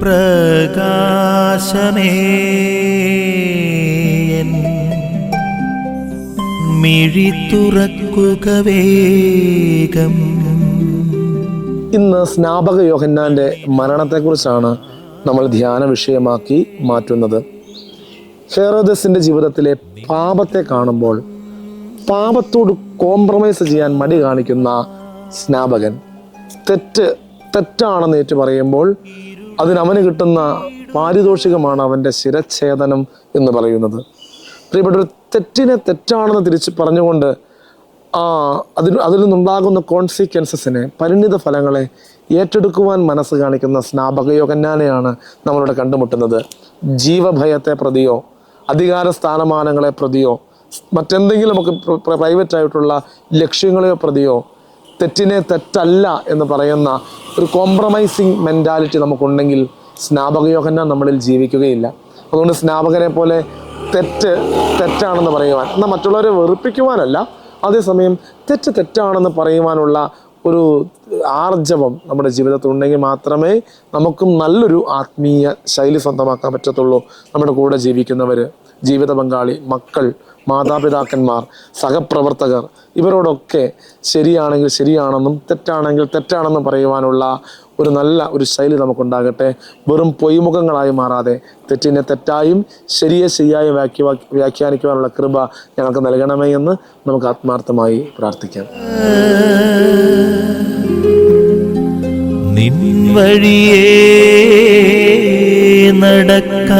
പ്രകാശമേ. മിഴി വേഗം. ഇന്ന് സ്നാപക യോഹന്നാന്റെ മരണത്തെക്കുറിച്ചാണ് നമ്മൾ ധ്യാന വിഷയമാക്കി മാറ്റുന്നത്. ഹെറോദസിന്റെ ജീവിതത്തിലെ പാപത്തെ കാണുമ്പോൾ പാപത്തോട് കോംപ്രമൈസ് ചെയ്യാൻ മടി കാണിക്കുന്ന സ്നാപകൻ തെറ്റ് തെറ്റാണെന്ന് ഏറ്റു പറയുമ്പോൾ അതിന് അവന് കിട്ടുന്ന പാരിതോഷികമാണ് അവന്റെ ശിരച്ഛേദനം എന്ന് പറയുന്നത്. പ്രിയപ്പെട്ട ഒരു തെറ്റിനെ തെറ്റാണെന്ന് തിരിച്ച് പറഞ്ഞുകൊണ്ട് ആ അതിന് അതിൽ നിന്നുണ്ടാകുന്ന കോൺസിക്വൻസസിനെ പരിണിത ഫലങ്ങളെ ഏറ്റെടുക്കുവാൻ മനസ്സ് കാണിക്കുന്ന സ്നാപക യോഗന്നാനെയാണ് നമ്മളിവിടെ കണ്ടുമുട്ടുന്നത്. ജീവഭയത്തെ പ്രതിയോ അധികാര സ്ഥാനമാനങ്ങളെ പ്രതിയോ മറ്റെന്തെങ്കിലും ഒക്കെ പ്രൈവറ്റ് ആയിട്ടുള്ള ലക്ഷ്യങ്ങളെയോ പ്രതിയോ തെറ്റിനെ തെറ്റല്ല എന്ന് പറയുന്ന ഒരു കോംപ്രമൈസിങ് മെന്റാലിറ്റി നമുക്കുണ്ടെങ്കിൽ സ്നാപക യോഗന നമ്മളിൽ ജീവിക്കുകയില്ല. അതുകൊണ്ട് സ്നാപകരെ പോലെ തെറ്റ് തെറ്റാണെന്ന് പറയുവാൻ എന്നാൽ മറ്റുള്ളവരെ വെറുപ്പിക്കുവാനല്ല. അതേസമയം തെറ്റ് തെറ്റാണെന്ന് പറയുവാനുള്ള ഒരു ആർജവം നമ്മുടെ ജീവിതത്തിൽ ഉണ്ടെങ്കിൽ മാത്രമേ നമുക്കും നല്ലൊരു ആത്മീയ ശൈലി സ്വന്തമാക്കാൻ പറ്റത്തുള്ളൂ നമ്മുടെ കൂടെ ജീവിക്കുന്നവർ ജീവിത പങ്കാളി മക്കൾ മാതാപിതാക്കന്മാർ സഹപ്രവർത്തകർ ഇവരോടൊക്കെ ശരിയാണെങ്കിൽ ശരിയാണെന്നും തെറ്റാണെങ്കിൽ തെറ്റാണെന്നും പറയുവാനുള്ള ഒരു നല്ല ഒരു ശൈലി നമുക്കുണ്ടാകട്ടെ. വെറും പൊയ്മുഖങ്ങളായി മാറാതെ തെറ്റിനെ തെറ്റായും ശരിയെ ശരിയായും വ്യാഖ്യ വ്യാഖ്യാനിക്കുവാനുള്ള കൃപ ഞങ്ങൾക്ക് നൽകണമേ എന്ന് നമുക്ക് ആത്മാർത്ഥമായി പ്രാർത്ഥിക്കാം. നിൻ നടക്ക